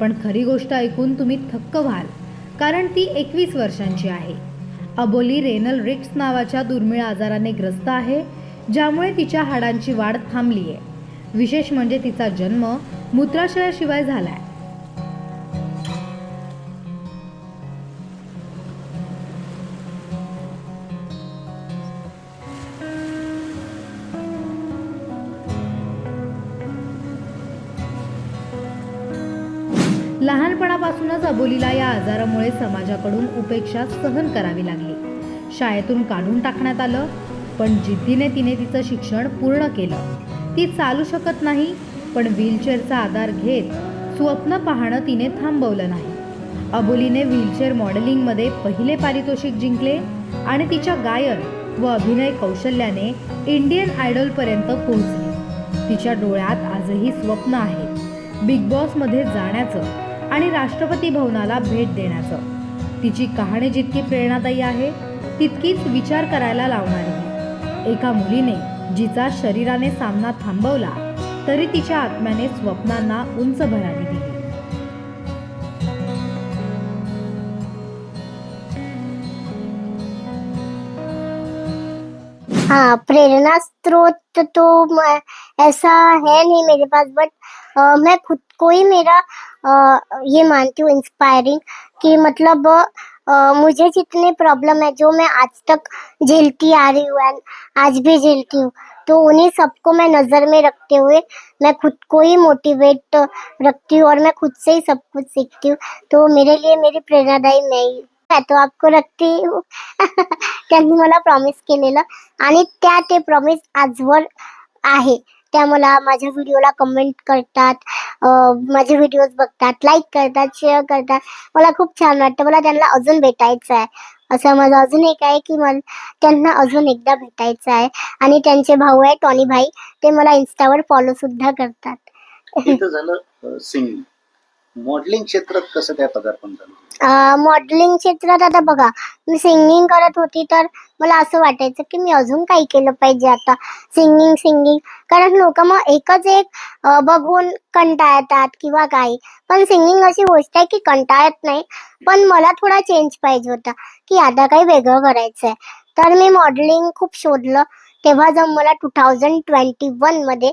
पण खरी गोष्ट ऐकून तुम्ही थक्क व्हाल कारण ती एकवीस वर्षांची आहे. अबोली रेनल रिक्स नावाच्या दुर्मिळ आजाराने ग्रस्त आहे ज्यामुळे तिच्या हाडांची वाढ थांबली आहे विशेष म्हणजे तिचा जन्म मूत्राशयाशिवाय झालाय. आहे अबोलीला या आजारामुळे समाजाकडून उपेक्षा सहन करावी लागली. शाळेतून काढून टाकण्यात आलं पण जिद्दीने तिने तिचं शिक्षण पूर्ण केलं. ती चालू शकत नाही पण व्हीलचेअरचा आधार घेत स्वप्न पाहणं तिने थांबवलं नाही. अबोलीने व्हीलचेअर मॉडेलिंगमध्ये पहिले पारितोषिक जिंकले आणि तिच्या गायन व अभिनय कौशल्याने इंडियन आयडॉलपर्यंत पोहोचली. तिच्या डोळ्यात आजही स्वप्न आहे. बिग बॉसमध्ये जाण्याचं आणि राष्ट्रपती भवनाला भेट देण्याचं. तिची कहाणी जितकी प्रेरणादायी आहे तितकीच विचार करायला लावणारी एका मुलीने जिचा शरीराने सामना थांबवला तरी तिच्या आत्म्याने स्वप्नांना उंच भरारी दिली. हाँ प्रेरणा स्रोत तो ऐसा है नहीं मेरे पास बट मैं खुद को ही मेरा ये मानती हूँ इंस्पायरिंग कि मतलब मुझे जितने प्रॉब्लम है जो मैं आज तक झेलती आ रही हूँ एंड आज भी झेलती हूँ तो उन्हीं सबको मैं नजर में रखते हुए मैं खुद को ही मोटिवेट रखती हूँ और मैं खुद से ही सब कुछ सीखती हूँ तो मेरे लिए मेरी प्रेरणादायी मैं ही मैं तो आपको रखती हूँ त्यांनी मला प्रॉमिस केलेलं आणि त्या ते प्रॉमिस आजवर आहे. त्या मला माझ्या व्हिडिओला कमेंट करतात. माझे व्हिडिओज बघतात. लाईक करतात शेअर करतात. मला खूप छान वाटतं. मला त्यांना अजून भेटायचं आहे. असं माझं अजून एक आहे की मला त्यांना अजून एकदा भेटायचं आहे. आणि त्यांचे भाऊ आहे टॉनी भाई. ते मला इन्स्टावर फॉलो सुद्धा करतात. झालं सिंगिंग मॉडेलिंग क्षेत्रात कसं काय पदार्पण झालं? मॉडेलिंग क्षेत्रात आता बघा मी सिंगिंग करत होती तर मला असं वाटायचं की मी अजून काही केलं पाहिजे आता. सिंगिंग सिंगिंग कारण लोक मग एकच एक अं, बघून कंटाळतात किंवा काही. पण सिंगिंग अशी गोष्ट आहे की कंटाळत नाही. पण मला थोडा चेंज पाहिजे होता की आता काही वेगळं करायचं आहे तर मी मॉडेलिंग खूप शोधलं. तेव्हा जाऊन मला टू थाउजंड ट्वेंटी वनमध्ये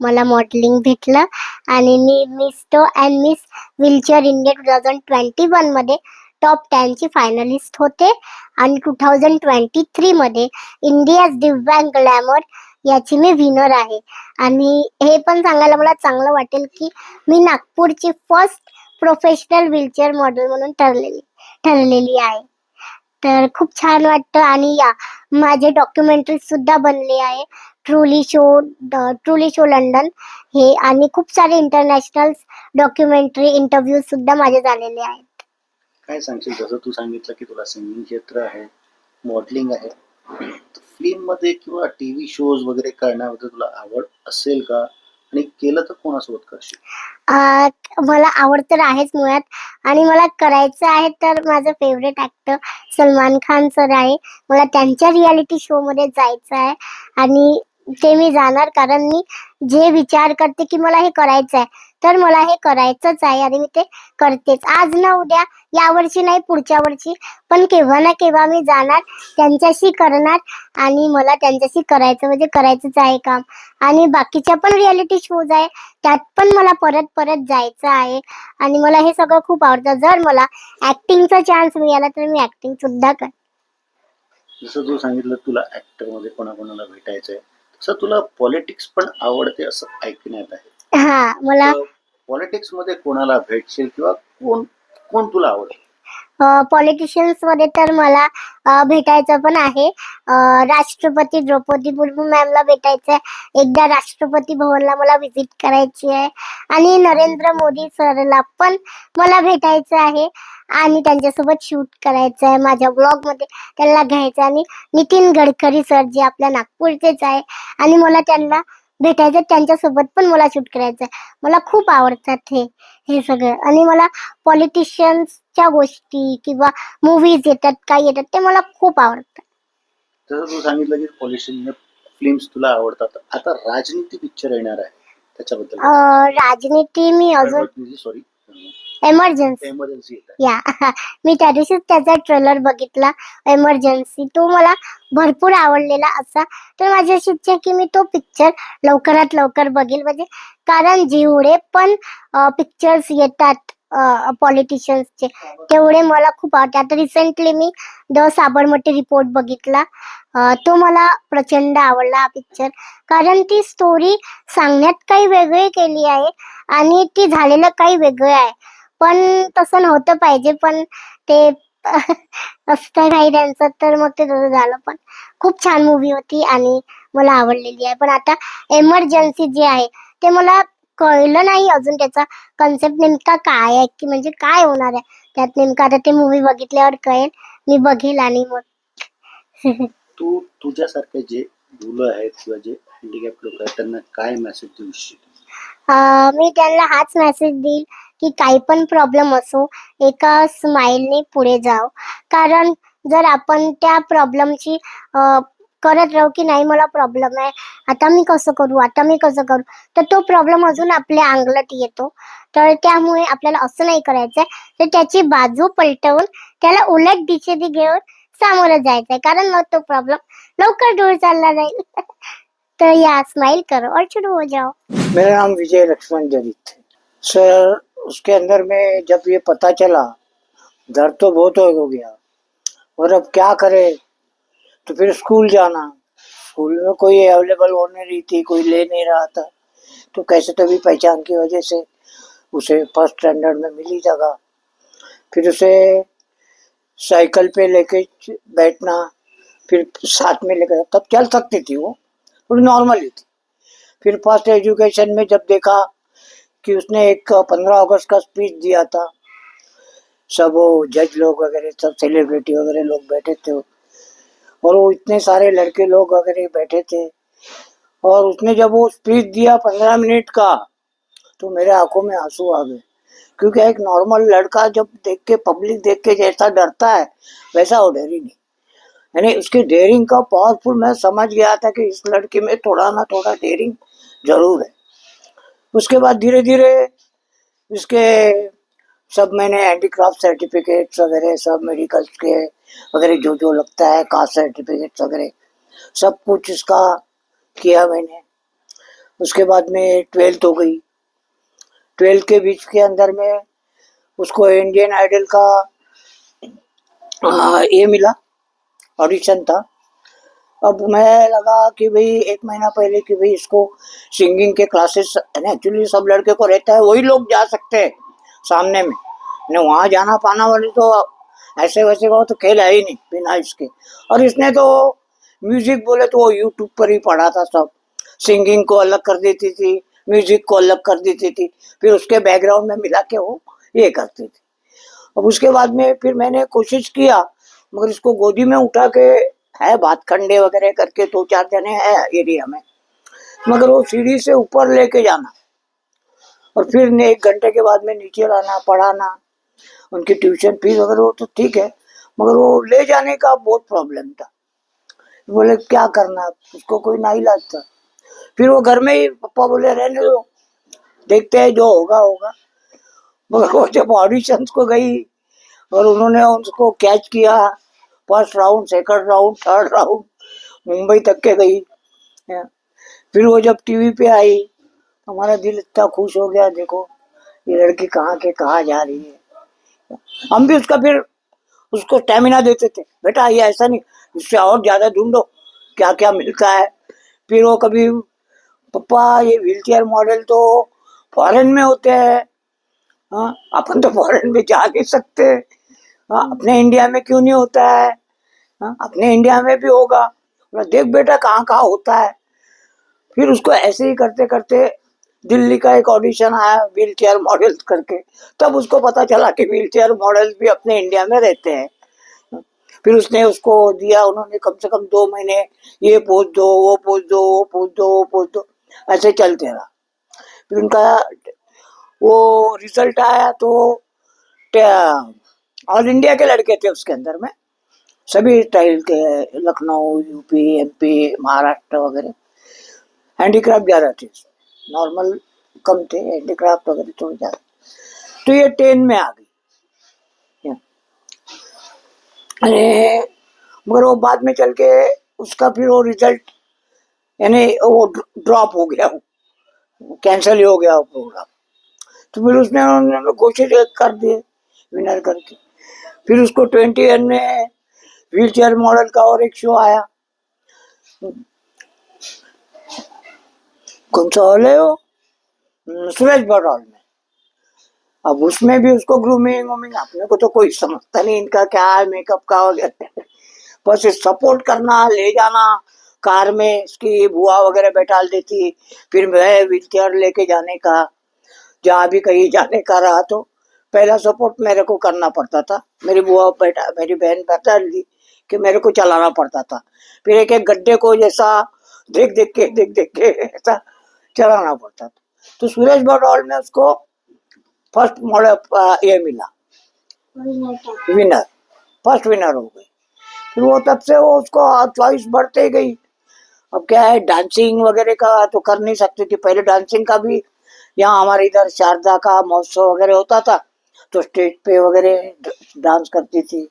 मला मॉडेलिंग भेटलं. आणि मी miss toe and miss wheelchair India two thousand twenty वनमध्ये टॉप टेन ची फायनलिस्ट होते. आणि टू थाउजंड ट्वेंटी थ्रीमध्ये इंडियाज दिव्यांग ग्लॅमर याची मी विनर आहे. आणि हे पण सांगायला मला चांगलं वाटेल की मी नागपूरची फर्स्ट प्रोफेशनल व्हीलचेअर मॉडेल म्हणून ठरलेली ठरलेली आहे. तर खूप छान वाटतं. आणि या माझे डॉक्युमेंटरी सुद्धा बनले आहे. Truly show truly show London हे आणि खूप सारे इंटरनॅशनल डॉक्युमेंटरी इंटरव्ह्यू सुद्धा माझे झालेले आहेत. काय सांगशील? जसं तू सांगितलं की तुला सिंगिंग क्षेत्र आहे मॉडेलिंग आहे. फिल्ममध्ये किंवा टीव्ही शोज वगैरे करण्याबद्दल तुला आवड असेल का? आणि केलं तर कोणासोबत करशील? मला आवड तर आहेच मुळात. आणि मला करायचं आहे तर माझं favourite actor Salman Khan sir आहे. मला त्यांच्या रियालिटी शो मध्ये जायचं आहे. आणि ते मी जाणार कारण मी जे विचार करते की मला हे करायचं आहे तर मला हे करायचंच आहे आणि मी ते करतेच. आज ना उद्या यावर्षी नाही पुढच्या वर्षी पण केव्हा ना केव्हा मी जाणार त्यांच्याशी करणार आणि मला त्यांच्याशी करायचं म्हणजे करायचंच आहे काम. आणि बाकीच्या पण रियालिटी शोज आहे त्यात पण मला परत परत जायचं आहे आणि मला हे सगळं खूप आवडतं. जर मला ऍक्टिंगचा चान्स मिळाला तर मी ऍक्टिंग सुद्धा कर जसं तू सांगितलं तुला ऍक्टरमध्ये कोणाकोणाला भेटायचंय तसं तुला पॉलिटिक्स पण आवडते असं ऐकण्यात आहे. हा मला पॉलिटिक्समध्ये कोणाला भेटशील किंवा कोण कोण तुला आवडतं पॉलिटिशियन्समध्ये तर मला भेटायचं पण आहे. राष्ट्रपती द्रौपदी मुर्मू मॅमला भेटायचं आहे एकदा राष्ट्रपती भवनला मला व्हिजिट करायची आहे. आणि नरेंद्र मोदी सरला पण मला भेटायचं आहे. आणि त्यांच्यासोबत शूट करायचं आहे. माझ्या ब्लॉगमध्ये त्यांना घ्यायचं आहे. आणि नितीन गडकरी सर जे आपल्या नागपूरचेच आहे. आणि मला त्यांना भेटायचं त्यांच्यासोबत पण मला शूट करायचं. मला खूप आवडतात हे हे सगळं. आणि मला पॉलिटिशियन्सच्या गोष्टी किंवा मूवीज येतात काय येतात ते मला खूप आवडतात. जसं तू सांगितलं की पॉलिटिशियन फिल्म्स तुला आवडतात. आता राजनीती पिक्चर येणार आहे त्याच्याबद्दल. अं, राजनीती मी अजून सॉरी एमर्जन्सी एमर्जन्सी येत आहे. या. मी त्या दिवशीच त्याचा ट्रेलर बघितला. एमर्जन्सी तो मला भरपूर आवडलेला असा. तर माझी अशी इच्छा आहे की मी तो पिक्चर लवकरात लवकर बघेल. म्हणजे कारण जेवढे पण पिक्चर्स येतात पॉलिटिशियन्सचे तेवढे मला खूप आवडते. आता रिसेंटली मी द साबरमती रिपोर्ट बघितला. अं, तो मला प्रचंड आवडला हा पिक्चर कारण ती स्टोरी सांगण्यात काही वेगळी केली आहे आणि ती झालेलं काही वेगळं आहे. पण तसं नव्हतं पाहिजे पण ते असतं काही त्यांचं तर मग ते तसं झालं. पण खूप छान मूवी होती आणि मला आवडलेली आहे. पण आता एमर्जन्सी जे आहे ते मला कळलं नाही अजून त्याचा कन्सेप्ट नेमका काय आहे की म्हणजे काय होणार आहे. त्यात नेमकं आता ते मूवी बघितल्यावर कळेल. मी बघेल आणि मग तू तुझ्यासारखे जे मुलं आहेत किंवा जे हँडिकॅप लोक आहेत त्यांना काय मेसेज देऊ इच्छितो? मी त्यांना हाच मेसेज देईल की काही पण प्रॉब्लेम असो एका स्माईलने पुढे जाव. कारण जर आपण त्या प्रॉब्लेमची करत राहू की नाही मला प्रॉब्लेम आहे आता मी कसं करू आता मी कसं करू? तर तो प्रॉब्लेम अजून आपल्या अंगलट येतो. तर त्यामुळे आपल्याला असं नाही करायचंय. तर त्याची बाजू पलटवून त्याला उलट दिशेने घेऊन सामोरं जायचंय. कारण मग तो प्रॉब्लेम लवकर दूर चालला जाईल. तर या स्माइल करो. और शुरू हो जाओ. मेरा नाम विजय लक्ष्मण जरित सर, उसके अंदर में जब ये पता चला, दर्द तो बहुत हो गया। और अब क्या करे? तो फिर स्कूल जाना। स्कूल में कोई अवेलेबल होने रही थी, कोई ले नहीं रहा था। तो कैसे तो भी पहचान की वजह से उसे फ़र्स्ट स्टैंडर्ड में मिली जगह। फिर उसे साइकिल पे लेके बैठना, फिर साथ में लेकर तब चल सकती थी वो। थोड़ी नॉर्मल ही थी। फिर फ़र्स्ट एजुकेशन में जब देखा कि उसने एक पंद्रह अगस्त का स्पीच दिया था। सब वो जज लोग वगैरह, सब सेलिब्रिटी वगैरह लोग बैठे थे। और वो इतने सारे लड़के लोग वगैरह बैठे थे। और उसने जब वो स्पीच दिया पंद्रह मिनट का तो मेरे आँखों में आँसू आ गए। क्योंकि एक नॉर्मल लड़का जब देख के पब्लिक देख के जैसा डरता है, वैसा वो डरी नहीं। यानी उसकी डेयरिंग का पावरफुल मैं समझ गया था कि इस लड़के में थोड़ा ना थोड़ा डेयरिंग ज़रूर है। उसके बाद धीरे धीरे इसके सब मैंने हैंडीक्राफ्ट सर्टिफिकेट्स वगैरह सब मेडिकल के वगैरह जो जो लगता है, कास्ट सर्टिफिकेट्स वगैरह, सब कुछ इसका किया मैंने। उसके बाद में ट्वेल्थ हो गई। ट्वेल्थ के बीच के अंदर में उसको इंडियन आइडल का ये मिला, ऑडिशन था। अब मैं लगा कि भाई, एक महीना पहले कि भाई इसको सिंगिंग के क्लासेस एक्चुअली सब लड़के को रहता है, वही लोग जा सकते हैं सामने में। ने वहाँ जाना पाना वाले तो ऐसे वैसे का तो खेल है ही नहीं, बिना इसके। और इसने तो म्यूज़िक बोले तो वो यूट्यूब पर ही पढ़ा था सब। सिंगिंग को अलग कर देती थी म्यूज़िक को अलग कर देती थी। फिर उसके बैकग्राउंड में मिला के वो ये करती थी। अब उसके बाद में फिर मैंने कोशिश किया, मगर इसको गोदी में उठा के है, बात खंडे वगैरह करके दो चार जने है एरिया में। मगर वो सीढ़ी से ऊपर लेके जाना और फिर ने एक घंटे के बाद में नीचे लाना, पढ़ाना, उनकी ट्यूशन फ़ीस वगैरह, वो तो ठीक है, मगर वो ले जाने का बहुत प्रॉब्लम था। बोले, क्या करना, उसको कोई ना इलाज था। फिर वो घर में ही पप्पा बोले, रहने दो, देखते हैं जो होगा होगा। मगर वो जब ऑडिशन को गई और उन्होंने उसको catch KIA first round second round third round Mumbai तक के गई। फिर वो जब टीवी पे आई हमारा दिल इतना खुश हो गया, देखो, ये लड़की कहाँ के, कहाँ जा रही है। हम भी उसका फिर, उसको स्टेमिना देते थे। बेटा, ये ऐसा नहीं, इससे और ज़्यादा ढूंढो क्या क्या मिलता है। फिर वो कभी, पप्पा, ये व्हील चेयर मॉडल तो फॉरेन में होते हैं। हाँ अपन तो फॉरेन में जा नहीं सकते। अपने इंडिया में क्यों नहीं होता है? हाँ, अपने इंडिया में भी होगा। देख बेटा कहाँ कहाँ होता है। फिर उसको ऐसे ही करते करते दिल्ली का एक ऑडिशन आया व्हील चेयर मॉडल करके। तब उसको पता चला कि व्हील चेयर मॉडल भी अपने इंडिया में रहते हैं। फिर उसने उसको दिया उन्होंने कम से कम दो महीने ये पोज दो वो पोज दो वो पोज दो वो पोज दो ऐसे चलते रहा। फिर उनका वो रिज़ल्ट आया तो ऑल इंडिया के लड़के थे उसके अंदर में। सभी टाइल के लखनऊ यूपी एमपी महाराष्ट्र वगैरह। हैंडीक्राफ्ट ज़्यादा थे नॉर्मल कम थे हैंडीक्राफ्ट वगैरह थोड़े ज़्यादा। तो ये टेन में आ गई। अरे, मगर वो बाद में चल के उसका फिर वो रिज़ल्ट यानी वो ड्रॉप हो गया। कैंसिल ही हो गया वो प्रोग्राम तो फिर उसने घोषित कर दिए विनर करके। फिर उसको ट्वेंटी वन में व्हील चेयर मॉडल का और एक शो आया। कौन सा हॉल है वो? हम्म, सुरेश भट हॉल में। अब उसमें भी उसको ग्रूमिंग वूमिंग अपने को तो कोई समझता नहीं इनका क्या है मेकअप का वगैरह बस सपोर्ट करना ले जाना कार में इसकी बुआ वगैरह बैठा देती फिर मैं व्हील चेयर लेके जाने का जहाँ भी कहीं जाने का रहा तो। पहला सपोर्ट मेरे को करना पड़ता था। मेरी बुआ बैठा मेरी बहन बता दी कि मेरे को चलाना पड़ता था। फिर एक एक गड्ढे को जैसा देख देख के, देख देख के ऐसा चलाना पड़ता था। तो सुरेश भट में उसको फ़र्स्ट मॉडल ये मिला। विनर फ़र्स्ट विनर हो गई फिर वो तब से वो उसको चॉइस बढ़ते गई। अब क्या है डांसिंग वगैरह का तो कर नहीं सकती थी। पहले डांसिंग का भी यहाँ हमारे इधर शारदा का महोत्सव वगैरह होता था। तो स्टेज पे वगैरह डांस करती थी।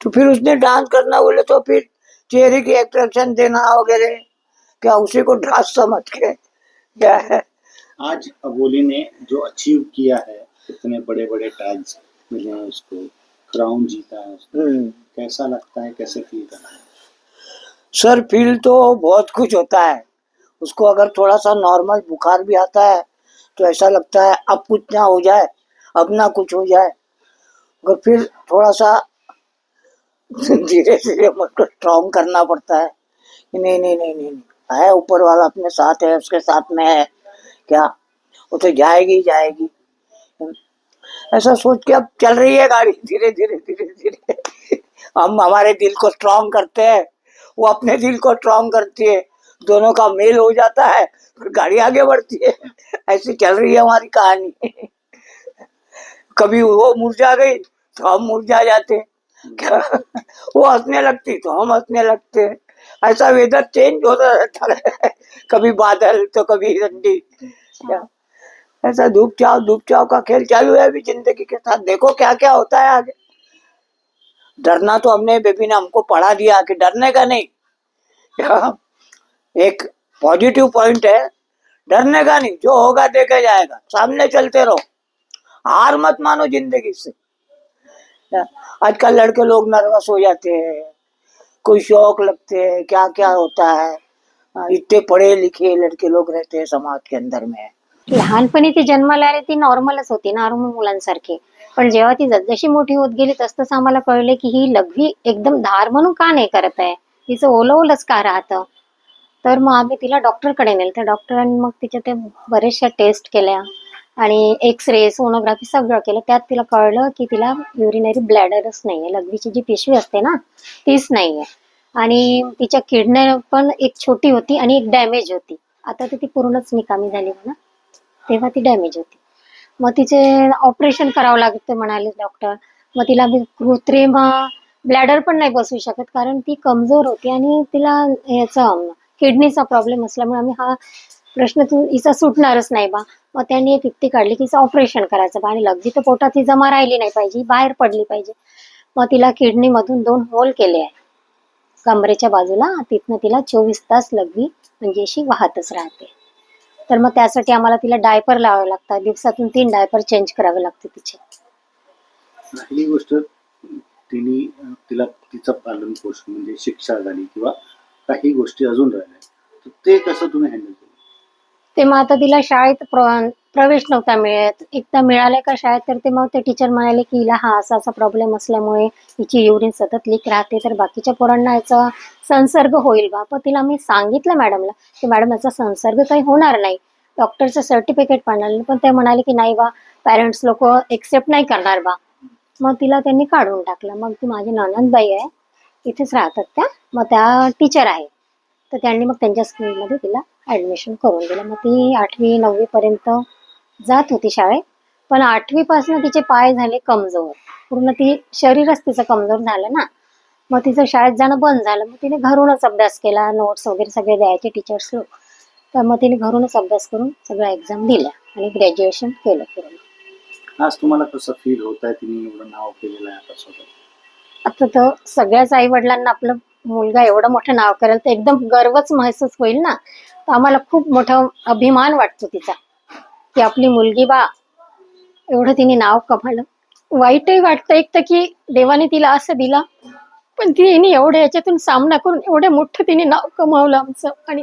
तो फिर उसने डांस करना बोले तो फिर चेहरे की एक्सप्रेशन देना वगैरह। क्या उसी को डांस समझ के क्या है? आज अबोली ने जो अचीव किया है इतने बड़े बड़े टैग्स मिले हैं उसको क्राउन जीता है उसने। हम्म। कैसा लगता है कैसे फील कर रहा है? सर फील तो बहुत कुछ होता है। उसको अगर थोड़ा सा नॉर्मल बुखार भी आता है तो ऐसा लगता है अब कुछ ना हो जाए। अब ना कुछ हो जाए। मगर फिर थोड़ा सा धीरे धीरे मन को स्ट्रॉन्ग करना पड़ता है। कि नहीं नहीं नहीं नहीं नहीं। है ऊपर वाला अपने साथ है, उसके साथ में है। क्या? वो तो जाएगी जाएगी। ऐसा सोच के अब चल रही है गाड़ी। धीरे धीरे धीरे धीरे। हम हमारे दिल को स्ट्रॉन्ग करते हैं। वो अपने दिल को स्ट्रॉन्ग करती है। दोनों का मेल हो जाता है। फिर गाड़ी आगे बढ़ती है। ऐसी चल रही है हमारी कहानी। कभी वो मुरझा गई तो हम मुरझा जाते। वो हंसने लगती तो हम हंसने लगते। ऐसा वेदर चेंज होता रहता है। कभी बादल तो कभी ठंडी ऐसा धूप चाव धूप चाव का खेल चालू है अभी ज़िंदगी के साथ। देखो क्या क्या होता है आगे। डरना तो हमने बेबी ने हमको पढ़ा दिया कि डरने का नहीं। एक पॉजिटिव पॉइंट है। डरने का नहीं। जो होगा देखा जाएगा। सामने चलते रहो। हार मत मानो ज़िंदगी से। आजकल लड़के लोग नर्वस हो जाते हैं, कोई शौक लगते हैं क्या क्या होता है। इतने पढ़े लिखे लड़के लोग रहते हैं समाज के अंदर में। लहानपणी ती जन्माला आली ती नॉर्मलच होती, नॉर्मल मुलांसारखी. पण जेव्हा ती जसजशी मोठी होत गेली, तसतसं आम्हाला कळले की ही लघवी एकदम धार म्हणून का नाही करत आहे? तिचं ओलं ओलंच का राहतं? तर मग आम्ही तिला डॉक्टरकडे नेलं. त्या डॉक्टरांनी मग तिच्या ते बऱ्याचशा टेस्ट केल्या. आणि एक्स रे सोनोग्राफी सगळं केलं. त्यात तिला कळलं की तिला युरिनरी ब्लॅडरच नाहीये. लघवीची जी पिशवी असते ना तीच नाहीये. आणि तिच्या किडनी पण एक छोटी होती आणि एक डॅमेज होती. आता तर ती पूर्णच निकामी झाली म्हणा. तेव्हा ती डॅमेज होती. मग तिचे ऑपरेशन करावं लागतं म्हणाले डॉक्टर मग तिला कृत्रिम ब्लॅडर पण नाही बसू शकत कारण ती कमजोर होती आणि तिला याचा किडनीचा प्रॉब्लेम असल्यामुळे आम्ही हा प्रश्न तू हिचा सुटणारच नाही बा. मग त्यांनी एक युक्ती काढली की ऑपरेशन करायचं. आणि लगदी तर पोटात ती जमा राहिली नाही पाहिजे बाहेर पडली पाहिजे. मग तिला किडनीमधून दोन होल केले आहे. कमरेच्या बाजूला तिथनं तिला चोवीस तास लघवी म्हणजे अशी वाहतच राहते. तर मग त्यासाठी आम्हाला तिला डायपर लावावे लागतात. दिवसातून तीन डायपर चेंज करावे लागते तिचे. ही गोष्ट तिने तिला तिचं पालन पोषण म्हणजे शिक्षा झाली किंवा काही गोष्टी अजून राहिल्या. तर ते कसं तुम्ही हँडल केलं ते मग आता तिला शाळेत प्र- प्रवेश नव्हता मिळत. एकदा मिळाले का शाळेत तर ते मग ते टीचर म्हणाले की हिला हा असा असा प्रॉब्लेम असल्यामुळे हिची युरिन सतत लीक राहते तर बाकीच्या पोरांना याचा संसर्ग होईल बा. पण तिला मी सांगितलं मॅडमला की मॅडम याचा संसर्ग काही होणार नाही. डॉक्टरचं सर्टिफिकेट पण पण ते म्हणाले की नाही बा पॅरेंट्स लोक एक्सेप्ट नाही करणार बा. मग तिला त्यांनी काढून टाकलं. मग ती माझी ननंदबाई आहे इथेच राहतात त्या. मग त्या टीचर आहे. तर त्यांनी मग त्यांच्या स्कूलमध्ये तिला ॲडमिशन करून दिलं. मग ती आठवी नववीपर्यंत जात होती शाळेत. पण आठवीपासून तिचे पाय झाले कमजोर. पूर्ण ती शरीरच तिचं कमजोर झालं ना. मग तिचं शाळेत जाणं बंद झालं. मग तिने घरूनच अभ्यास केला. नोट्स वगैरे सगळे द्यायचे टीचर्स लोक तर मग तिने घरूनच अभ्यास करून सगळ्या एक्झाम दिल्या आणि ग्रॅज्युएशन केलं पूर्ण. आज तुम्हाला कसं फील होत आहे? तिने एवढं नाव केलेलं आहे आता आता तर सगळ्याच आई वडिलांना आपलं मुलगा एवढं मोठं नाव करेल तर एकदम गर्वच महसूस होईल ना. तर आम्हाला खूप मोठा अभिमान वाटतो तिचा. की आपली मुलगी बा एवढं तिने नाव कमावलं. वाईटही वाटतं एक तर की देवाने तिला असं दिला पण तिने एवढ्या याच्यातून सामना करून एवढं मोठं तिने नाव कमावलं आमचं. आणि